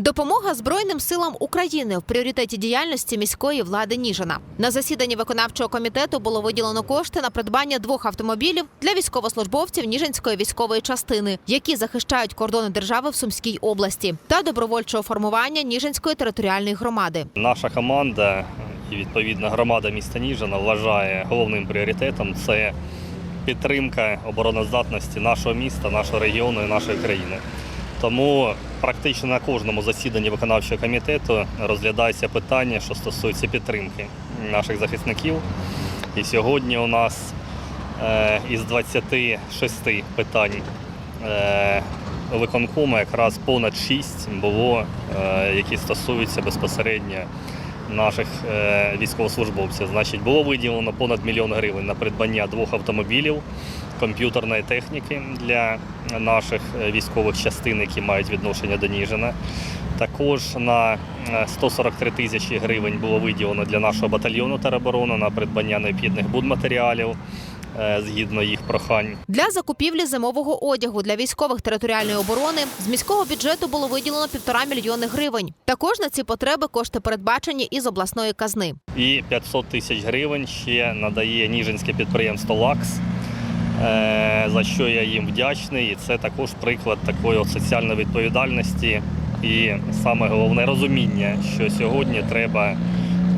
Допомога Збройним силам України в пріоритеті діяльності міської влади Ніжина. На засіданні виконавчого комітету було виділено кошти на придбання двох автомобілів для військовослужбовців Ніжинської військової частини, які захищають кордони держави в Сумській області, та добровольчого формування Ніжинської територіальної громади. Наша команда і відповідно громада міста Ніжина вважає головним пріоритетом це підтримка обороноздатності нашого міста, нашого регіону і нашої країни. Тому практично на кожному засіданні виконавчого комітету розглядається питання, що стосується підтримки наших захисників. І сьогодні у нас е, із 26 питань е, виконкому якраз понад 6 було, е, які стосуються безпосередньо наших військовослужбовців. Значить, було виділено понад мільйон гривень на придбання двох автомобілів, комп'ютерної техніки для наших е, військових частин, які мають відношення до Ніжина. Також на е, 143 тисячі гривень було виділено для нашого батальйону тероборони на придбання необхідних будматеріалів е, згідно їх прохань. Для закупівлі зимового одягу для військових територіальної оборони з міського бюджету було виділено півтора мільйони гривень. Також на ці потреби кошти передбачені із обласної казни. І 500 тисяч гривень ще надає Ніжинське підприємство Лакс, е, за що я їм вдячний. І це також приклад такої соціальної відповідальності і саме головне розуміння, що сьогодні треба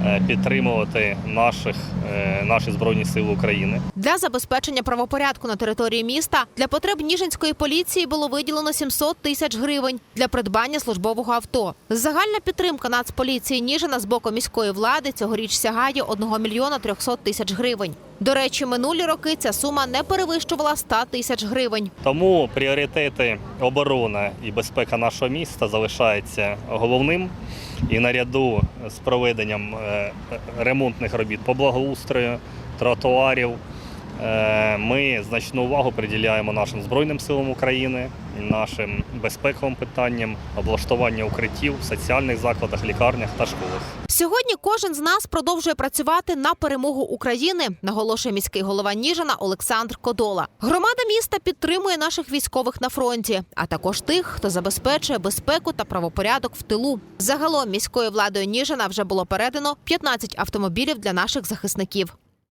е, підтримувати наших, е, наші Збройні Сили України. Для забезпечення правопорядку на території міста для потреб Ніжинської поліції було виділено 700 тисяч гривень для придбання службового авто. Загальна підтримка Нацполіції Ніжина з боку міської влади цьогоріч сягає 1 мільйона 300 тисяч гривень. До речі, минулі роки ця сума не перевищувала 100 тисяч гривень. Тому пріоритети оборона і безпека нашого міста залишаються головним. І наряду з проведенням е, ремонтних робіт по благоустрою, тротуарів, е, ми значну увагу приділяємо нашим Збройним силам України, нашим безпековим питанням, облаштування укриттів в соціальних закладах, лікарнях та школах. Сьогодні кожен з нас продовжує працювати на перемогу України, наголошує міський голова Ніжина Олександр Кодола. Громада міста підтримує наших військових на фронті, а також тих, хто забезпечує безпеку та правопорядок в тилу. Загалом міською владою Ніжина вже було передано 15 автомобілів для наших захисників.